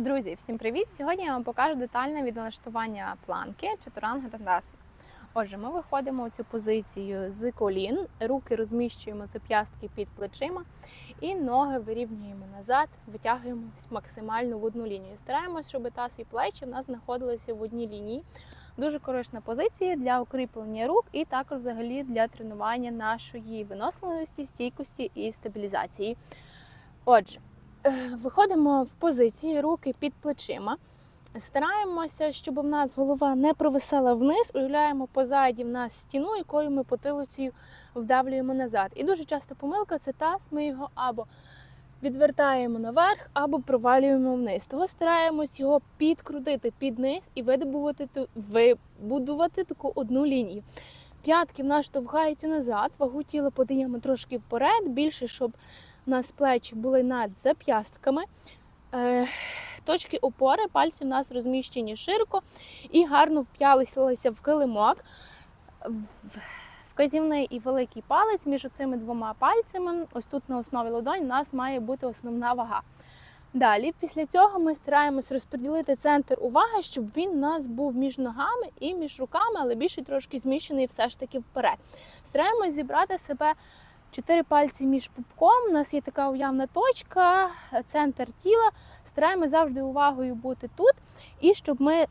Друзі, всім привіт! Сьогодні я вам покажу детальне відналаштування планки чатуранга тандасана. Отже, ми виходимо в цю позицію з колін, руки розміщуємо зап'ястки під плечима і ноги вирівнюємо назад, витягуємось максимально в одну лінію. Стараємось, щоб таз і плечі в нас знаходилися в одній лінії. Дуже корисна позиція для укріплення рук і також взагалі для тренування нашої виносливості, стійкості і стабілізації. Отже, Виходимо в позиції, руки під плечима. Стараємося, щоб в нас голова не провисала вниз, уявляємо позаді в нас стіну, якою ми потилицею вдавлюємо назад. І дуже часто помилка це таз, ми його або відвертаємо наверх, або провалюємо вниз. Того стараємось його підкрутити під низ і видобувати вибудувати таку одну лінію. П'ятки в нас штовхаються назад, вагу тіла подаємо трошки вперед, більше, щоб у нас плечі були над зап'ястками. Е, Точки опори, пальці в нас розміщені широко і гарно вп'ялися в килимок. Вказівний і великий палець між цими двома пальцями, ось тут на основі ладонь, у нас має бути основна вага. Далі, після цього ми стараємось розподілити центр уваги, щоб він у нас був між ногами і між руками, але більше трошки зміщений все ж таки вперед. Стараємось зібрати себе Чотири пальці між пупком. У нас є така уявна точка, центр тіла. Стараємося завжди увагою бути тут, і щоб ми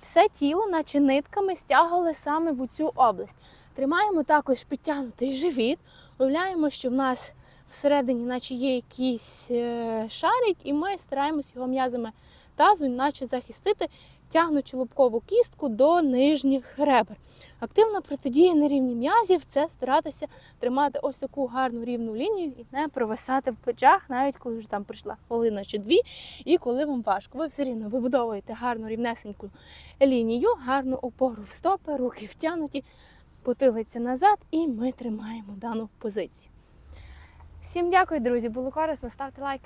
все тіло, наче нитками, стягували саме в цю область. Тримаємо також підтягнутий живіт. Уявляємо, що в нас всередині, наче є якийсь е, шарик, і ми стараємось його м'язами тазу, наче захистити, тягнучи лобкову кістку до нижніх ребер. Активна протидія на рівні м'язів це старатися тримати ось таку гарну рівну лінію і не провисати в плечах, навіть коли вже там прийшла хвилина чи дві, і коли вам важко. Ви все рівно вибудовуєте гарну рівнесеньку лінію, гарну опору в стопи, руки втягнуті, потилиця назад, і ми тримаємо дану позицію. Всім дякую, друзі! Було корисно. Ставте лайк.